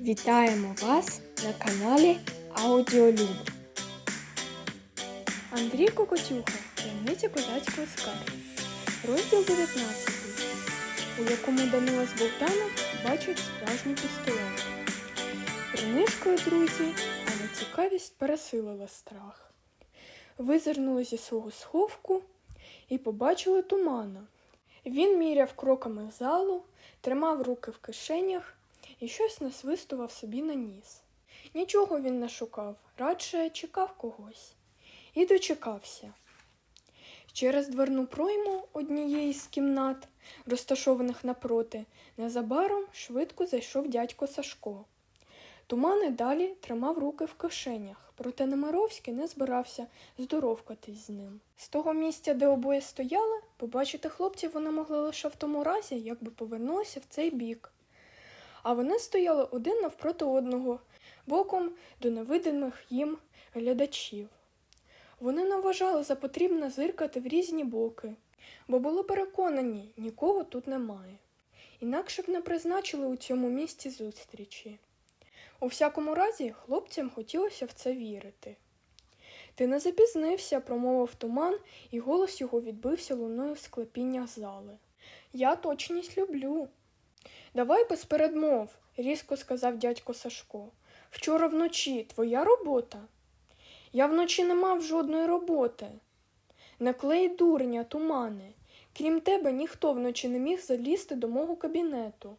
Вітаємо вас на каналі Аудіолюб. Андрій Кокотюха Таємниця козацького скарбу. Розділ 19, у якому Данила з Богданом бачать справжній пістолет. Принишкою друзі, але цікавість пересилила страх. Визирнули зі свого сховку і побачили тумана. Він міряв кроками залу, тримав руки в кишенях і щось насвистував собі на ніс. Нічого він не шукав, радше чекав когось. І дочекався. Через дверну пройму однієї з кімнат, розташованих напроти, незабаром швидко зайшов дядько Сашко. Туман і далі тримав руки в кишенях, проте Немировський не збирався здоровкатись з ним. З того місця, де обоє стояли, побачити хлопців вони могли лише в тому разі, якби повернулися в цей бік. А вони стояли один навпроти одного, боком до невидимих їм глядачів. Вони не вважали за потрібне зиркати в різні боки, бо були переконані, нікого тут немає. Інакше б не призначили у цьому місці зустрічі. У всякому разі, хлопцям хотілося в це вірити. Ти не запізнився, промовив туман, і голос його відбився луною в склепіннях зали. Я точність люблю. Давай без передмов, різко сказав дядько Сашко. Вчора вночі твоя робота? Я вночі не мав жодної роботи. Не клей дурня, тумане. Крім тебе, ніхто вночі не міг залізти до мого кабінету.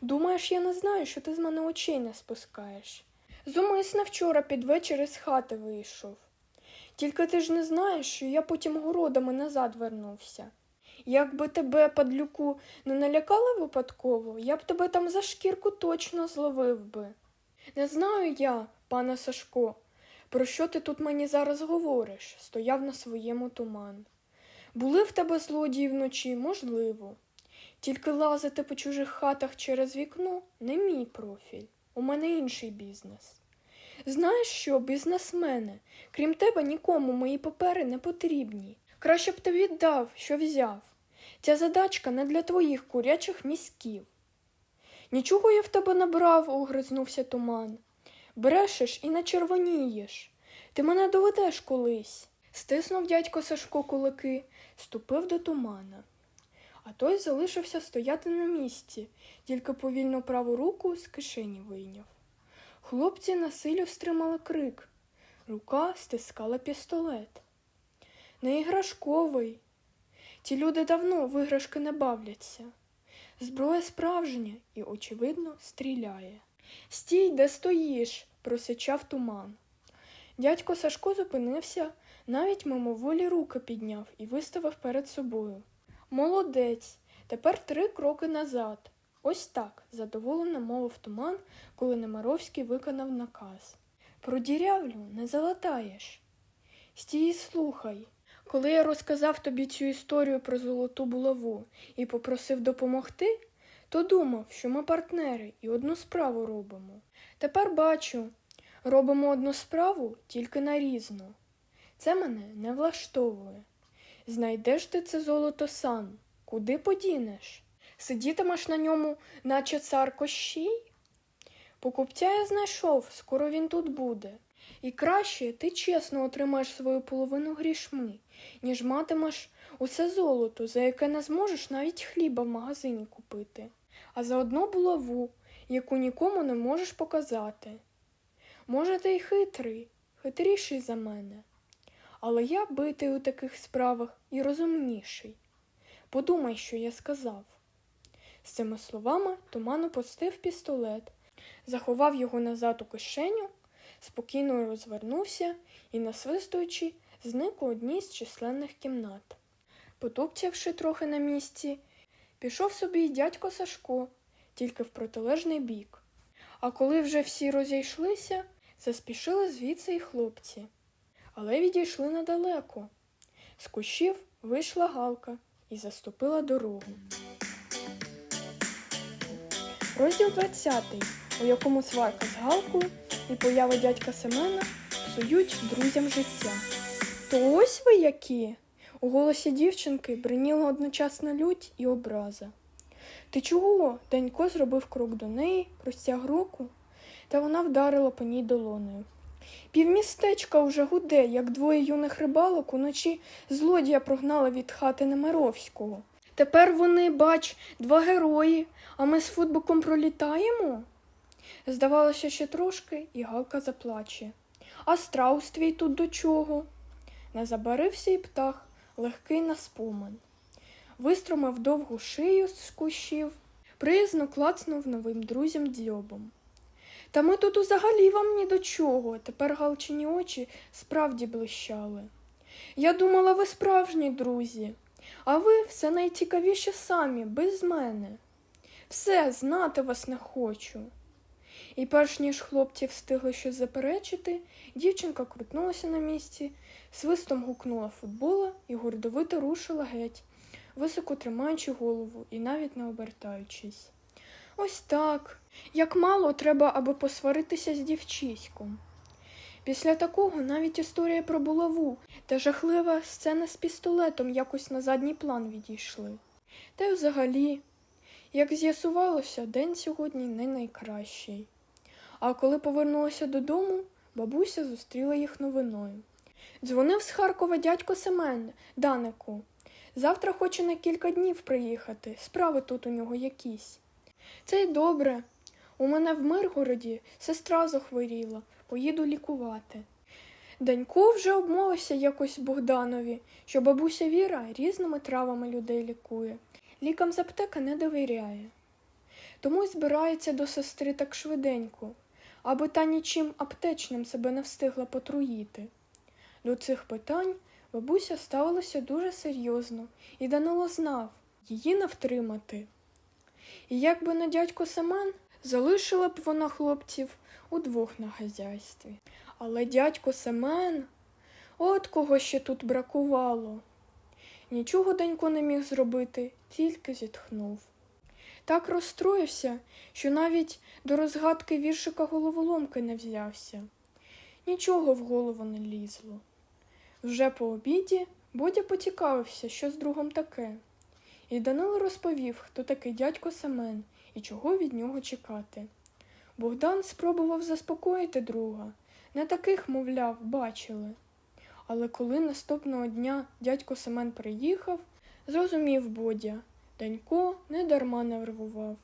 Думаєш, я не знаю, що ти з мене очей не спускаєш. Зумисно вчора під вечір із хати вийшов. Тільки ти ж не знаєш, що я потім городами назад вернувся. Якби тебе, падлюку, не налякали випадково, я б тебе там за шкірку точно зловив би. Не знаю я, пане Сашко, про що ти тут мені зараз говориш, стояв на своєму туман. Були в тебе злодії вночі, можливо. Тільки лазити по чужих хатах через вікно не мій профіль. У мене інший бізнес. Знаєш що, бізнесмене, крім тебе нікому мої папери не потрібні. Краще б ти віддав, що взяв. Ця задачка не для твоїх курячих мізків. Нічого я в тебе не брав, огризнувся туман. Брешеш і не червонієш. Ти мене доведеш колись. Стиснув дядько Сашко кулаки, ступив до тумана. А той залишився стояти на місці, тільки повільно праву руку з кишені вийняв. Хлопці на силю стримали крик. Рука стискала пістолет. Не іграшковий. Ті люди давно в іграшки не бавляться. Зброя справжня і, очевидно, стріляє. Стій, де стоїш, просичав туман. Дядько Сашко зупинився, навіть мимоволі руки підняв і виставив перед собою. Молодець, тепер три кроки назад. Ось так, задоволено мовив туман, коли Немаровський виконав наказ. Про дірявлю не залатаєш. Стій слухай. Коли я розказав тобі цю історію про золоту булаву і попросив допомогти, то думав, що ми партнери і одну справу робимо. Тепер бачу, робимо одну справу тільки нарізно. Це мене не влаштовує. Знайдеш ти це золото сам, куди подінеш? Сидітимеш на ньому, наче цар Кощій? Покупця я знайшов, скоро він тут буде. І краще ти чесно отримаєш свою половину грішми, ніж матимеш усе золото, за яке не зможеш навіть хліба в магазині купити, а заодно булаву, яку нікому не можеш показати. Може, ти й хитрий, хитріший за мене, але я битий у таких справах і розумніший. Подумай, що я сказав. З цими словами Туман опустив пістолет, заховав його назад у кишеню, спокійно розвернувся і, насвистуючи, зник у одній з численних кімнат. Потупцявши трохи на місці, пішов собі й дядько Сашко, тільки в протилежний бік. А коли вже всі розійшлися, заспішили звідси й хлопці. Але відійшли недалеко. З кущів вийшла галка і заступила дорогу. Розділ 20, у якому сварка з Галкою і поява дядька Семена псують друзям життя. То ось ви які. У голосі дівчинки бриніла одночасна лють і образа. Ти чого? Данько зробив крок до неї, простяг руку. та вона вдарила по ній долонею. Півмістечка уже гуде, як двоє юних рибалок уночі злодія прогнали від хати Немировського. Тепер вони, бач, два герої, а ми з футбоком пролітаємо. Здавалося, ще трошки, і Галка заплаче. А страус твій тут до чого? Не забарився і птах, легкий на спомин. Вистромив довгу шию з кущів, приязно клацнув новим друзям дзьобом. Та ми тут взагалі вам ні до чого. Тепер галчині очі справді блищали. Я думала, ви справжні друзі, а ви все найцікавіше самі, без мене. Все, знати вас не хочу. І перш ніж хлопці встигли щось заперечити, дівчинка крутнулася на місці, свистом гукнула футбола і гордовито рушила геть, високо тримаючи голову і навіть не обертаючись. Ось так. Як мало треба, аби посваритися з дівчиськом. Після такого навіть історія про булаву та жахлива сцена з пістолетом якось на задній план відійшли. Та й взагалі, як з'ясувалося, день сьогодні не найкращий. А коли повернулася додому, бабуся зустріла їх новиною. Дзвонив з Харкова дядько Семен, Данику. Завтра хоче на кілька днів приїхати, справи тут у нього якісь. Це й добре. У мене в Миргороді сестра захворіла, поїду лікувати. Данько вже обмовився якось Богданові, що бабуся Віра різними травами людей лікує. Лікам з аптека не довіряє. Тому й збирається до сестри так швиденько, аби та нічим аптечним себе не встигла потруїти. До цих питань бабуся ставилася дуже серйозно, і Данило знав її не втримати. І якби не дядько Семен, залишила б вона хлопців удвох на хазяйстві. Але дядько Семен, от кого ще тут бракувало. Нічого Данько не міг зробити, тільки зітхнув. Так розстроївся, що навіть до розгадки віршика головоломки не взявся. Нічого в голову не лізло. Вже по обіді Бодя поцікавився, що з другом таке. І Данило розповів, хто такий дядько Семен і чого від нього чекати. Богдан спробував заспокоїти друга. Не таких, мовляв, бачили. Але коли наступного дня дядько Семен приїхав, зрозумів Бодя, Данько недарма нервував.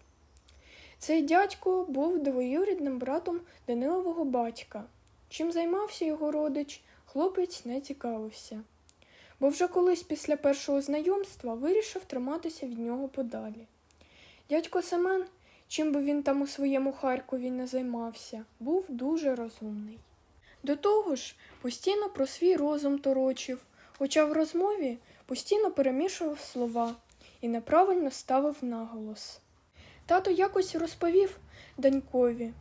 Цей дядько був двоюрідним братом Данилового батька. Чим займався його родич, хлопець не цікавився бо вже колись після першого знайомства вирішив триматися від нього подалі. Дядько Семен, чим би він там у своєму Харкові не займався, був дуже розумний. До того ж, постійно про свій розум торочив, хоча в розмові постійно перемішував слова і неправильно ставив наголос. Тато якось розповів Данькові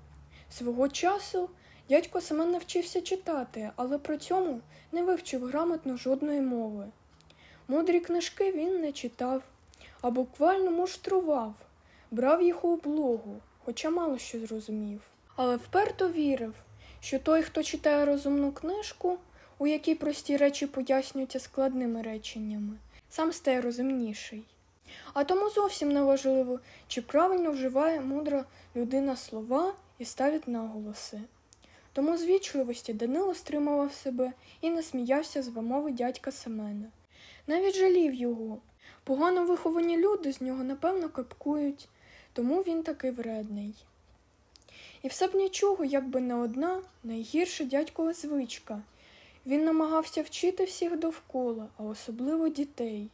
свого часу Дядько Семен навчився читати, але при цьому не вивчив грамотно жодної мови. Мудрі книжки він не читав, а буквально муштрував, брав їх у облогу, хоча мало що зрозумів. Але вперто вірив, що той, хто читає розумну книжку, у якій прості речі пояснюються складними реченнями, сам стає розумніший. А тому зовсім не важливо, чи правильно вживає мудра людина слова і ставить наголоси. Тому з вічливості Данило стримував себе і не сміявся з вимови дядька Семена. Навіть жалів його. Погано виховані люди з нього, напевно, капкують, тому він такий вредний. І все б нічого, якби не одна найгірша дядькова звичка. Він намагався вчити всіх довкола, а особливо дітей.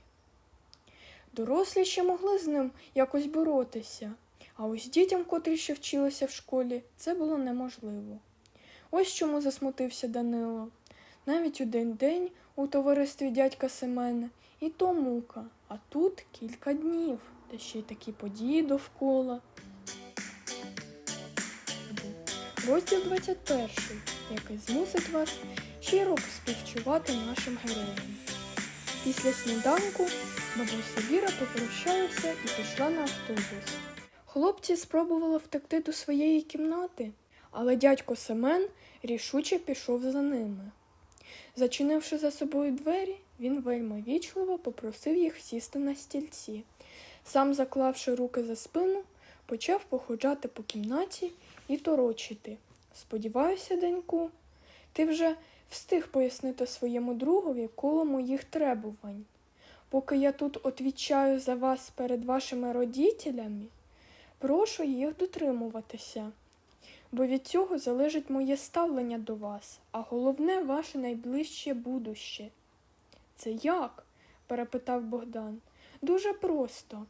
Дорослі ще могли з ним якось боротися, а ось дітям, котрі ще вчилися в школі, це було неможливо. Ось чому засмутився Данило. Навіть один день у товаристві дядька Семена і то мука, а тут кілька днів, та ще й такі події довкола. Розділ 21, який змусить вас щиро співчувати нашим героям. Після сніданку бабуся Віра попрощалася і пішла на автобус. Хлопці спробували втекти до своєї кімнати, але дядько Семен рішуче пішов за ними. Зачинивши за собою двері, він вельми вічливо попросив їх сісти на стільці. Сам, заклавши руки за спину, почав походжати по кімнаті і торочити. Сподіваюся, Деньку, ти вже встиг пояснити своєму другові коло моїх требувань. Поки я тут отвічаю за вас перед вашими родителями, прошу їх дотримуватися, бо від цього залежить моє ставлення до вас, а головне ваше найближче будуще. Це як? перепитав Богдан. Дуже просто.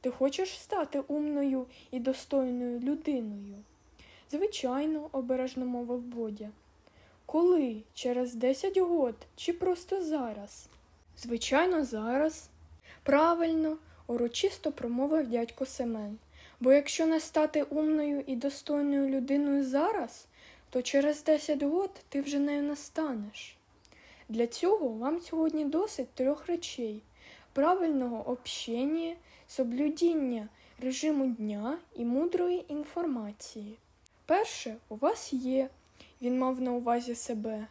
Ти хочеш стати умною і достойною людиною? Звичайно, обережно мовив Бодя. Коли? Через 10 год чи просто зараз? Звичайно, зараз. Правильно, урочисто промовив дядько Семен. Бо якщо не стати умною і достойною людиною зараз, то через 10 год ти вже нею не станеш. Для цього вам сьогодні досить трьох речей: правильного общення, соблюдіння режиму дня і мудрої інформації. Перше у вас є, він мав на увазі себе.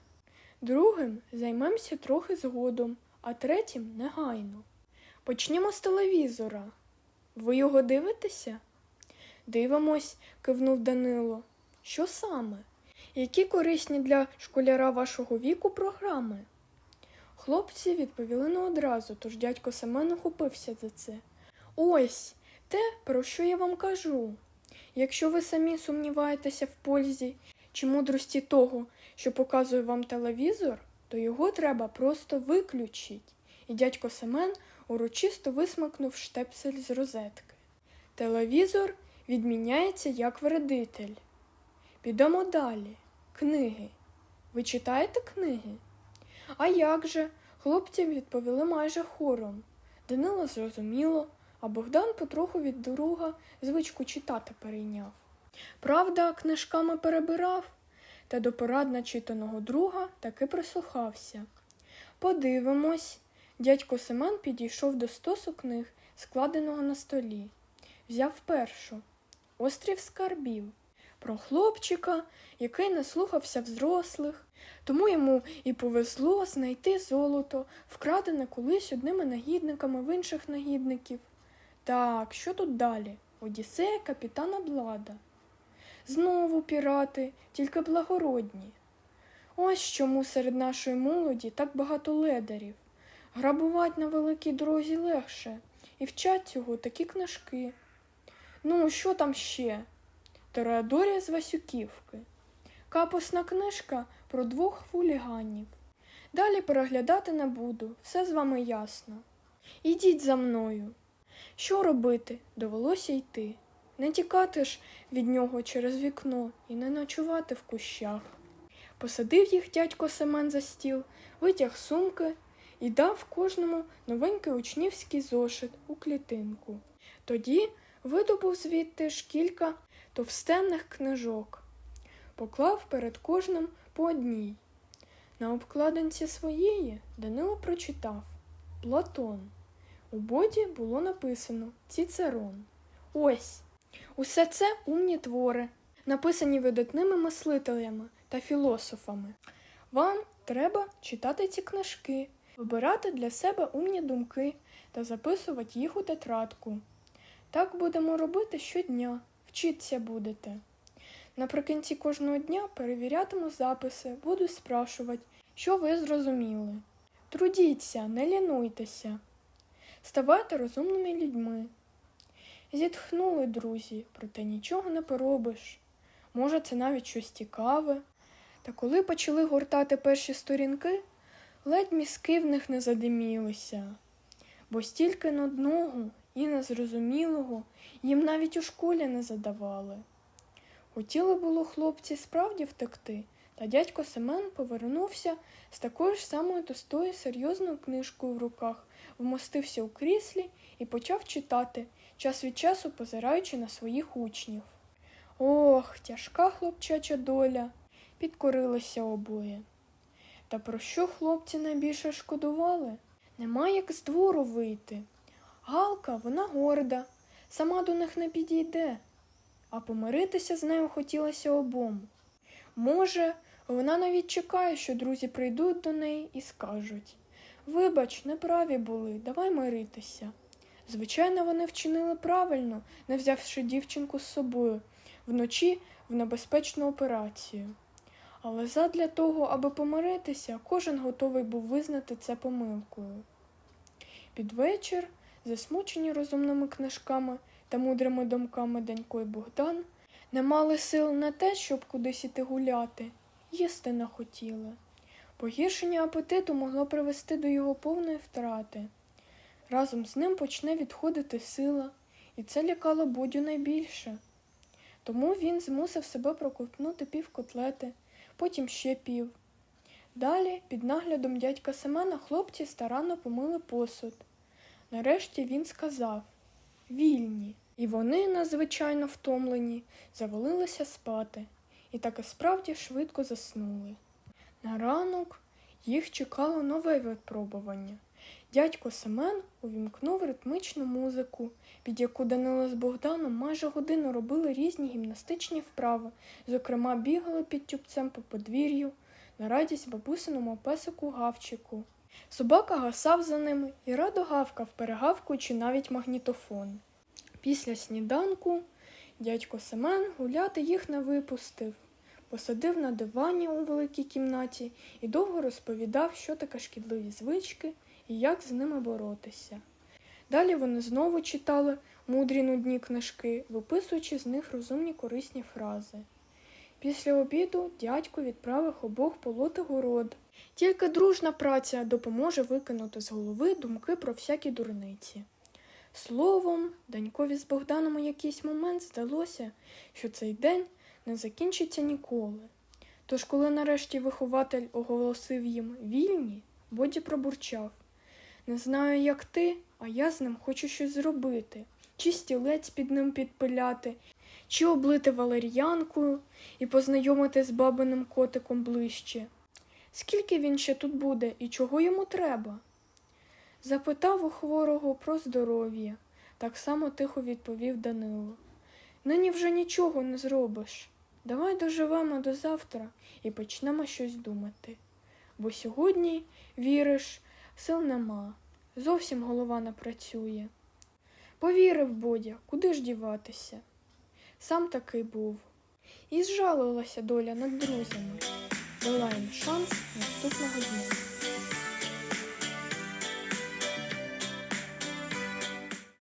Другим займемося трохи згодом, а третім негайно. Почнімо з телевізора. Ви його дивитеся? Дивимось, кивнув Данило. Що саме? Які корисні для школяра вашого віку програми? Хлопці відповіли не одразу, тож дядько Семен ухопився за це. Ось те, про що я вам кажу. Якщо ви самі сумніваєтеся в пользі чи мудрості того, що показує вам телевізор, то його треба просто виключити. І дядько Семен урочисто висмикнув штепсель з розетки. Телевізор відміняється як вредитель. Підемо далі. Книги. Ви читаєте книги? А як же? Хлопці відповіли майже хором. Данило зрозуміло, а Богдан потроху від друга звичку читати перейняв. Правда, книжками перебирав, та до порад начитаного друга таки прислухався. Подивимось. Дядько Семен підійшов до стосу книг, складеного на столі. Взяв першу Острів скарбів про хлопчика, який не слухався взрослих, тому йому і повезло знайти золото, вкрадене колись одними нагідниками в інших нагідників. Так, що тут далі? Одіссея капітана Блада. Знову пірати, тільки благородні. Ось чому серед нашої молоді так багато ледарів. Грабувати на великій дорозі легше, і вчать цього такі книжки. Ну, що там ще? Тореадорія з Васюківки. Капусна книжка про двох хуліганів. Далі переглядати не буду, все з вами ясно. Ідіть за мною. Що робити? Довелося йти. Не тікати ж від нього через вікно і не ночувати в кущах. Посадив їх дядько Семен за стіл, витяг сумки і дав кожному новенький учнівський зошит у клітинку. Тоді видобув звідти ж кілька товстенних книжок, поклав перед кожним по одній. На обкладинці своєї Данило прочитав Платон. У боді було написано Цицерон. Ось. Усе це умні твори, написані видатними мислителями та філософами. Вам треба читати ці книжки, вибирати для себе умні думки та записувати їх у тетрадку. Так будемо робити щодня, вчитися будете. Наприкінці кожного дня перевірятиму записи, буду спрашувати, що ви зрозуміли. Трудіться, не лінуйтеся, ставайте розумними людьми. Зітхнули друзі, проте нічого не поробиш. Може, це навіть щось цікаве. Та коли почали гортати перші сторінки, ледь мізки в них не задимілися, бо стільки нудного і незрозумілого їм навіть у школі не задавали. Хотіли було хлопці справді втекти, та дядько Семен повернувся з такою ж самою тостою серйозною книжкою в руках, вмостився у кріслі і почав читати, час від часу позираючи на своїх учнів. Ох, тяжка хлопчача доля, підкорилися обоє. Та про що хлопці найбільше шкодували? Нема як з двору вийти. Галка, вона горда, сама до них не підійде, а помиритися з нею хотілося обом. Може, вона навіть чекає, що друзі прийдуть до неї і скажуть Вибач, неправі були, давай миритися. Звичайно, вони вчинили правильно, не взявши дівчинку з собою, вночі в небезпечну операцію. Але задля того, аби помиритися, кожен готовий був визнати це помилкою. Під вечір, засмучені розумними книжками та мудрими думками Данько і Богдан, не мали сил на те, щоб кудись іти гуляти, їсти не хотіли. Погіршення апетиту могло привести до його повної втрати. Разом з ним почне відходити сила, і це лякало Бодю найбільше. Тому він змусив себе проковтнути пів котлети, потім ще пів. Далі, під наглядом дядька Семена, хлопці старанно помили посуд. Нарешті він сказав вільні. І вони, надзвичайно втомлені, завалилися спати, і так і справді швидко заснули. На ранок їх чекало нове випробування. Дядько Семен увімкнув ритмичну музику, під яку Данило з Богданом майже годину робили різні гімнастичні вправи, зокрема бігали під тюбцем по подвір'ю на радість бабусиному песику гавчику. Собака гасав за ними і радо гавкав, перегавкуючи навіть магнітофон. Після сніданку дядько Семен гуляти їх не випустив, посадив на дивані у великій кімнаті і довго розповідав, що таке шкідливі звички і як з ними боротися. Далі вони знову читали мудрі нудні книжки, виписуючи з них розумні корисні фрази. Після обіду дядько відправив обох полоти город. Тільки дружна праця допоможе викинути з голови думки про всякі дурниці. Словом, Данькові з Богданом у якийсь момент здалося, що цей день не закінчиться ніколи. Тож, коли нарешті вихователь оголосив їм вільні, Боді пробурчав. Не знаю, як ти, а я з ним хочу щось зробити, чи стілець під ним підпиляти, чи облити валер'янкою і познайомити з бабиним котиком ближче. Скільки він ще тут буде і чого йому треба? Запитав у хворого про здоров'я, так само тихо відповів Данило. Нині вже нічого не зробиш. Давай доживемо до завтра і почнемо щось думати. Бо сьогодні, віриш, сил нема, зовсім голова не працює. Повірив Бодя, куди ж діватися. Сам такий був. І зжалилася доля над друзями, дала їм шанс наступного дня.